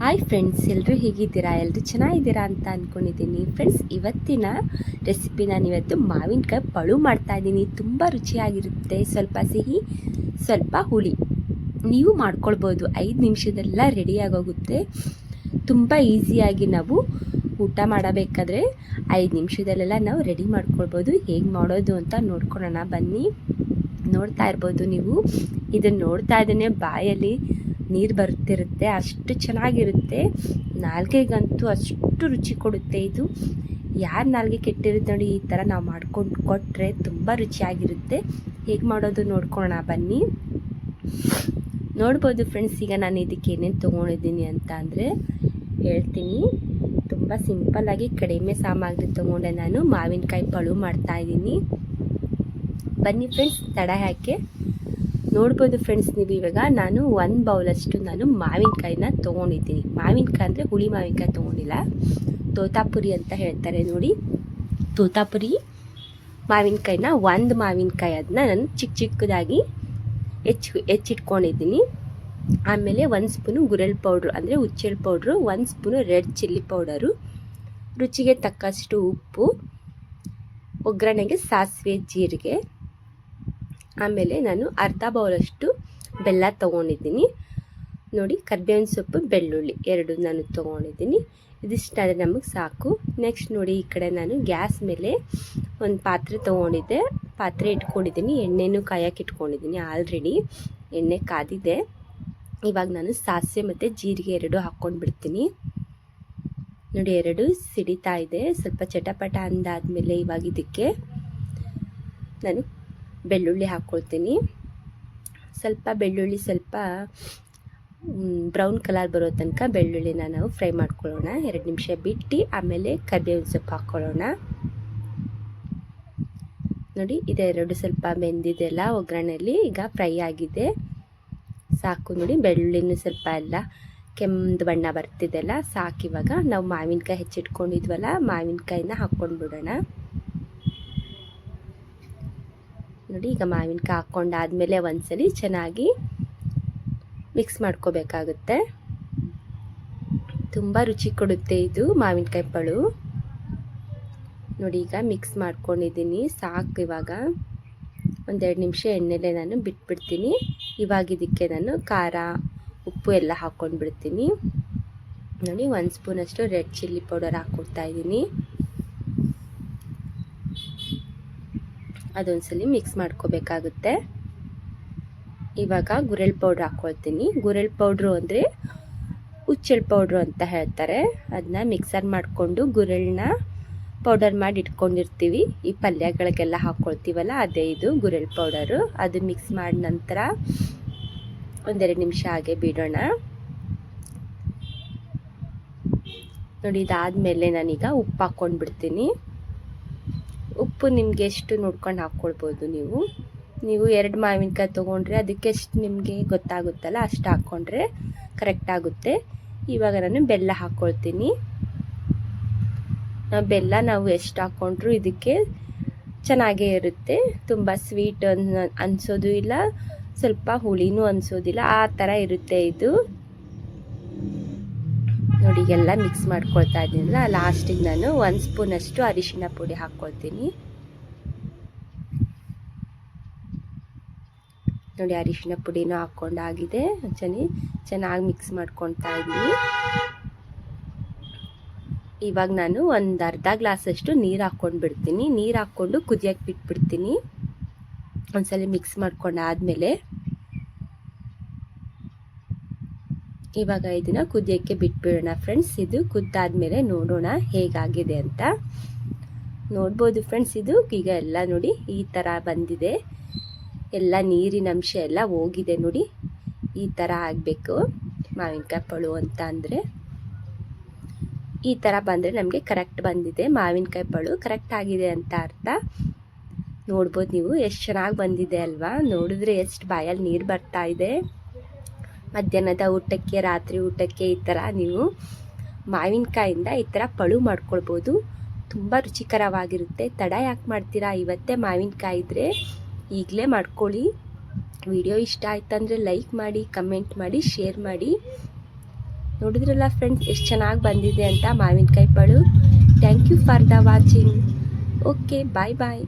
Hi friends ಎಲ್ಲರೂ ಹೇಗಿದ್ದೀರಾ? ಎಲ್ಲರೂ ಚೆನ್ನಾಗಿದ್ದೀರಾ ಅಂತ ಅಂದ್ಕೊಂಡಿದ್ದೀನಿ ಫ್ರೆಂಡ್ಸ್ ಇವತ್ತಿನ ರೆಸಿಪಿ ನಾನು ಇವತ್ತು ಮಾವಿನಕಾಯಿ ಪಳು ಮಾಡ್ತಾ ಇದ್ದೀನಿ. ತುಂಬ ರುಚಿಯಾಗಿರುತ್ತೆ. ಸ್ವಲ್ಪ ಸಿಹಿ, ಸ್ವಲ್ಪ ಹುಳಿ. ನೀವು ಮಾಡ್ಕೊಳ್ಬೋದು. ಐದು ನಿಮಿಷದೆಲ್ಲ ರೆಡಿಯಾಗೋಗುತ್ತೆ ತುಂಬ ಈಸಿಯಾಗಿ ನಾವು ಊಟ ಮಾಡಬೇಕಾದ್ರೆ ಐದು ನಿಮಿಷದಲ್ಲೆಲ್ಲ ನಾವು ರೆಡಿ ಮಾಡ್ಕೊಳ್ಬೋದು. ಹೇಗೆ ಮಾಡೋದು ಅಂತ ನೋಡ್ಕೊಳ್ಳೋಣ. ಬನ್ನಿ. ನೋಡ್ತಾ ಇರ್ಬೋದು ನೀವು. ಇದನ್ನು ನೋಡ್ತಾ ಇದ್ದೇನೆ ಬಾಯಲ್ಲಿ. ನೀರು ಬರ್ತಿರುತ್ತೆ, ಅಷ್ಟು ಚೆನ್ನಾಗಿರುತ್ತೆ. ನಾಲ್ಗೆಗಂತೂ ಅಷ್ಟು ರುಚಿ ಕೊಡುತ್ತೆ ಇದು. ಯಾರು ನಾಲ್ಗೆ ಕೆಟ್ಟಿರುತ್ತೆ ನೋಡಿ, ಈ ಥರ ನಾವು ಮಾಡ್ಕೊಂಡು ಕೊಟ್ಟರೆ ತುಂಬ ರುಚಿಯಾಗಿರುತ್ತೆ. ಹೇಗೆ ಮಾಡೋದು ನೋಡ್ಕೊಳ್ಳೋಣ ಬನ್ನಿ. ನೋಡ್ಬೋದು ಫ್ರೆಂಡ್ಸ್ ಈಗ ನಾನು ಇದಕ್ಕೆ ಏನೇನು ತೊಗೊಂಡಿದ್ದೀನಿ ಅಂತ ಅಂದರೆ ಹೇಳ್ತೀನಿ. ತುಂಬ ಸಿಂಪಲ್ಲಾಗಿ ಕಡಿಮೆ ಸಾಮಗ್ರಿ ತೊಗೊಂಡೆ ನಾನು. ಮಾವಿನಕಾಯಿ ಪಳು ಮಾಡ್ತಾಯಿದ್ದೀನಿ ಬನ್ನಿ ಫ್ರೆಂಡ್ಸ್ ತಡ ಹಾಕಿ ನೋಡ್ಬೋದು ಫ್ರೆಂಡ್ಸ್ ನೀವು ಇವಾಗ, ನಾನು ಒಂದು ಬೌಲಷ್ಟು ನಾನು ಮಾವಿನಕಾಯಿನ ತೊಗೊಂಡಿದ್ದೀನಿ. ಮಾವಿನಕಾಯಿ ಅಂದರೆ ಹುಳಿ ಮಾವಿನಕಾಯಿ ತೊಗೊಂಡಿಲ್ಲ. ತೋತಾಪುರಿ ಅಂತ ಹೇಳ್ತಾರೆ ನೋಡಿ. ತೋತಾಪುರಿ, ಮಾವಿನಕಾಯಿನ ಒಂದು ಮಾವಿನಕಾಯಿ ಅದನ್ನ ನಾನು ಚಿಕ್ಕ ಚಿಕ್ಕದಾಗಿ ಹೆಚ್ಚು ಹೆಚ್ಚಿಟ್ಕೊಂಡಿದ್ದೀನಿ. ಆಮೇಲೆ ಒಂದು ಸ್ಪೂನು ಗುರೆಳ್ ಪೌಡ್ರು ಅಂದರೆ ಹುಚ್ಚೆಳ್ ಪೌಡ್ರು ಒಂದು ಸ್ಪೂನು ರೆಡ್ ಚಿಲ್ಲಿ ಪೌಡರು ರುಚಿಗೆ ತಕ್ಕಷ್ಟು ಉಪ್ಪು, ಒಗ್ಗರಣೆಗೆ ಸಾಸಿವೆ, ಜೀರಿಗೆ ಆಮೇಲೆ ನಾನು ಅರ್ಧ ಬೌಲಷ್ಟು ಬೆಲ್ಲ ತೊಗೊಂಡಿದ್ದೀನಿ. ನೋಡಿ, ಕರ್ಬೇವಿನ ಸೊಪ್ಪು, ಬೆಳ್ಳುಳ್ಳಿ ಎರಡು ನಾನು ತೊಗೊಂಡಿದ್ದೀನಿ. ಇದಿಷ್ಟಾದರೆ ನಮಗೆ ಸಾಕು. ನೆಕ್ಸ್ಟ್ ನೋಡಿ, ಈ ಕಡೆ ನಾನು ಗ್ಯಾಸ್ ಮೇಲೆ ಒಂದು ಪಾತ್ರೆ ತೊಗೊಂಡಿದ್ದೆ. ಪಾತ್ರೆ ಇಟ್ಕೊಂಡಿದ್ದೀನಿ. ಎಣ್ಣೆನೂ ಕಾಯಕ್ಕೆ ಇಟ್ಕೊಂಡಿದ್ದೀನಿ ಆಲ್ರೆಡಿ ಎಣ್ಣೆ ಕಾದಿದೆ. ಇವಾಗ ನಾನು ಸಾಸಿವೆ ಮತ್ತು ಜೀರಿಗೆ ಎರಡು ಹಾಕ್ಕೊಂಡು ಬಿಡ್ತೀನಿ. ನೋಡಿ, ಎರಡು ಸಿಡಿತಾ ಇದೆ. ಸ್ವಲ್ಪ ಚಟಪಟ ಅಂದಾದಮೇಲೆ ಇವಾಗ ಇದಕ್ಕೆ ನಾನು ಬೆಳ್ಳುಳ್ಳಿ ಹಾಕ್ಕೊಳ್ತೀನಿ. ಸ್ವಲ್ಪ ಬೆಳ್ಳುಳ್ಳಿ ಸ್ವಲ್ಪ ಬ್ರೌನ್ ಕಲರ್ ಬರೋ ತನಕ ಬೆಳ್ಳುಳ್ಳಿನ ನಾವು ಫ್ರೈ ಮಾಡ್ಕೊಳ್ಳೋಣ. ಎರಡು ನಿಮಿಷ ಬಿಟ್ಟು ಆಮೇಲೆ ಕರಿಬೇವಿನ ಸೊಪ್ಪು ಹಾಕ್ಕೊಳ್ಳೋಣ. ನೋಡಿ, ಇದೆರಡು ಸ್ವಲ್ಪ ಬೆಂದಿದೆಲ್ಲ ಒಗ್ಗರಣೆಯಲ್ಲಿ ಈಗ ಫ್ರೈ ಆಗಿದೆ. ಸಾಕು ನೋಡಿ, ಬೆಳ್ಳುಳ್ಳಿನೂ ಸ್ವಲ್ಪ ಎಲ್ಲ ಕೆಮ್ಮದ ಬಣ್ಣ ಬರ್ತಿದೆಲ್ಲ ಸಾಕಿವಾಗ ನಾವು ಮಾವಿನಕಾಯಿ ಹೆಚ್ಚಿಟ್ಕೊಂಡಿದ್ವಲ್ಲ, ಮಾವಿನಕಾಯಿನ ಹಾಕ್ಕೊಂಡು ಬಿಡೋಣ ನೋಡಿ, ಈಗ ಮಾವಿನಕಾಯಿ ಹಾಕ್ಕೊಂಡಾದಮೇಲೆ ಒಂದ್ಸಲಿ ಚೆನ್ನಾಗಿ ಮಿಕ್ಸ್ ಮಾಡ್ಕೋಬೇಕಾಗುತ್ತೆ. ತುಂಬ ರುಚಿ ಕೊಡುತ್ತೆ ಇದು ಮಾವಿನಕಾಯಿ ಪಳು. ನೋಡಿ, ಈಗ ಮಿಕ್ಸ್ ಮಾಡ್ಕೊಂಡಿದ್ದೀನಿ. ಸಾಕು ಇವಾಗ. ಒಂದೆರಡು ನಿಮಿಷ ಎಣ್ಣೆಲೆ ನಾನು ಬಿಟ್ಬಿಡ್ತೀನಿ. ಇವಾಗ ಇದಕ್ಕೆ ನಾನು ಖಾರ, ಉಪ್ಪು ಎಲ್ಲ ಹಾಕ್ಕೊಂಡು ಬಿಡ್ತೀನಿ ನೋಡಿ, ಒಂದು ಸ್ಪೂನಷ್ಟು ರೆಡ್ ಚಿಲ್ಲಿ ಪೌಡರ್ ಹಾಕ್ಕೊಡ್ತಾ ಇದ್ದೀನಿ. ಅದೊಂದ್ಸಲಿ ಮಿಕ್ಸ್ ಮಾಡ್ಕೋಬೇಕಾಗುತ್ತೆ. ಇವಾಗ ಗುರೆಳ್ ಪೌಡ್ರ್ ಹಾಕ್ಕೊಳ್ತೀನಿ ಗುರೆಳ್ ಪೌಡ್ರು ಅಂದರೆ ಹುಚ್ಚೆಳ್ ಪೌಡ್ರು ಅಂತ ಹೇಳ್ತಾರೆ. ಅದನ್ನ ಮಿಕ್ಸರ್ ಮಾಡಿಕೊಂಡು ಗುರೆಳ್ನ ಪೌಡರ್ ಮಾಡಿ ಇಟ್ಕೊಂಡಿರ್ತೀವಿ. ಈ ಪಲ್ಯಗಳಿಗೆಲ್ಲ ಹಾಕ್ಕೊಳ್ತೀವಲ್ಲ ಅದೇ ಇದು ಗುರೆಳ್ ಪೌಡರು ಅದು ಮಿಕ್ಸ್ ಮಾಡಿದ ನಂತರ ಒಂದೆರಡು ನಿಮಿಷ ಹಾಗೆ ಬಿಡೋಣ. ನೋಡಿ, ಇದಾದಮೇಲೆ ನಾನೀಗ ಉಪ್ಪು ಹಾಕ್ಕೊಂಡು ಬಿಡ್ತೀನಿ ಉಪ್ಪು ನಿಮಗೆ ಎಷ್ಟು ನೋಡ್ಕೊಂಡು ಹಾಕ್ಕೊಳ್ಬೋದು ನೀವು? ನೀವು ಎರಡು ಮಾವಿನಕಾಯಿ ತೊಗೊಂಡ್ರೆ ಅದಕ್ಕೆ ಎಷ್ಟು ನಿಮಗೆ ಗೊತ್ತಾಗುತ್ತಲ್ಲ ಅಷ್ಟು ಹಾಕ್ಕೊಂಡ್ರೆ ಕರೆಕ್ಟ್ ಆಗುತ್ತೆ. ಇವಾಗ ನಾನು ಬೆಲ್ಲ ಹಾಕ್ಕೊಳ್ತೀನಿ. ನಾವು ಬೆಲ್ಲ ನಾವು ಎಷ್ಟು ಹಾಕ್ಕೊಂಡ್ರು ಇದಕ್ಕೆ ಚೆನ್ನಾಗೇ ಇರುತ್ತೆ. ತುಂಬ ಸ್ವೀಟ್ ಅನ್, ಅನಿಸೋದು ಇಲ್ಲ. ಸ್ವಲ್ಪ ಹುಳಿನೂ ಅನಿಸೋದಿಲ್ಲ. ಆ ಥರ ಇರುತ್ತೆ ಇದು. ನೋಡಿ ಎಲ್ಲ ಮಿಕ್ಸ್ ಮಾಡ್ಕೊಳ್ತಾ ಇದ್ದೀನಲ್ಲ ಲಾಸ್ಟಿಗೆ ನಾನು ಒಂದು ಸ್ಪೂನಷ್ಟು ಅರಿಶಿನ ಪುಡಿ ಹಾಕ್ಕೊಳ್ತೀನಿ. ನೋಡಿ, ಅರಿಶಿನ ಪುಡಿನೂ ಹಾಕ್ಕೊಂಡಾಗಿದೆ ಚೆನ್ನಾಗಿ ಚೆನ್ನಾಗಿ ಮಿಕ್ಸ್ ಮಾಡ್ಕೊಳ್ತಾ ಇದ್ದೀನಿ. ಇವಾಗ ನಾನು ಒಂದು ಅರ್ಧ ಗ್ಲಾಸಷ್ಟು ನೀರು ಹಾಕ್ಕೊಂಡು ಬಿಡ್ತೀನಿ. ನೀರು ಹಾಕ್ಕೊಂಡು ಕುದಿಯೋಕ್ಕೆ ಬಿಟ್ಬಿಡ್ತೀನಿ. ಒಂದ್ಸಲ ಮಿಕ್ಸ್ ಮಾಡ್ಕೊಂಡು ಇವಾಗ ಇದನ್ನು ಕುದಿಯೋಕ್ಕೆ ಬಿಟ್ಬಿಡೋಣ ಫ್ರೆಂಡ್ಸ್. ಇದು ಕುದ್ದಾದ್ಮೇಲೆ ನೋಡೋಣ ಹೇಗಾಗಿದೆ ಅಂತ. ನೋಡ್ಬೋದು ಫ್ರೆಂಡ್ಸ್, ಇದು ಈಗ ಎಲ್ಲ ನೋಡಿ ಈ ಥರ ಬಂದಿದೆ. ಎಲ್ಲ ನೀರಿನ ಅಂಶ ಎಲ್ಲ ಹೋಗಿದೆ ನೋಡಿ. ಈ ಥರ ಆಗಬೇಕು ಮಾವಿನಕಾಯಿ ಪಳು ಅಂತ ಅಂದರೆ. ಈ ಥರ ಬಂದರೆ ನಮಗೆ ಕರೆಕ್ಟ್ ಬಂದಿದೆ ಮಾವಿನಕಾಯಿ ಪಳು. ಕರೆಕ್ಟ್ ಆಗಿದೆ ಅಂತ ಅರ್ಥ. ನೋಡ್ಬೋದು ನೀವು, ಎಷ್ಟು ಚೆನ್ನಾಗಿ ಬಂದಿದೆ ಅಲ್ವಾ? ನೋಡಿದ್ರೆ ಎಷ್ಟು ಬಾಯಲ್ಲಿ ನೀರು ಬರ್ತಾ ಇದೆ. ಮಧ್ಯಾಹ್ನದ ಊಟಕ್ಕೆ, ರಾತ್ರಿ ಊಟಕ್ಕೆ ಈ ಥರ ನೀವು ಮಾವಿನಕಾಯಿಂದ ಈ ಥರ ಪಳು ಮಾಡ್ಕೊಳ್ಬೋದು. ತುಂಬ ರುಚಿಕರವಾಗಿರುತ್ತೆ. ತಡ ಯಾಕೆ ಮಾಡ್ತೀರಾ? ಇವತ್ತೇ ಮಾವಿನಕಾಯಿ ಇದ್ದರೆ ಈಗಲೇ ಮಾಡ್ಕೊಳ್ಳಿ. ವಿಡಿಯೋ ಇಷ್ಟ ಆಯ್ತಂದರೆ ಲೈಕ್ ಮಾಡಿ, ಕಮೆಂಟ್ ಮಾಡಿ, ಶೇರ್ ಮಾಡಿ. ನೋಡಿದ್ರಲ್ಲ ಫ್ರೆಂಡ್ಸ್, ಎಷ್ಟು ಚೆನ್ನಾಗಿ ಬಂದಿದೆ ಅಂತ ಮಾವಿನಕಾಯಿ ಪಳು. Thank you for the watching. Okay, bye bye.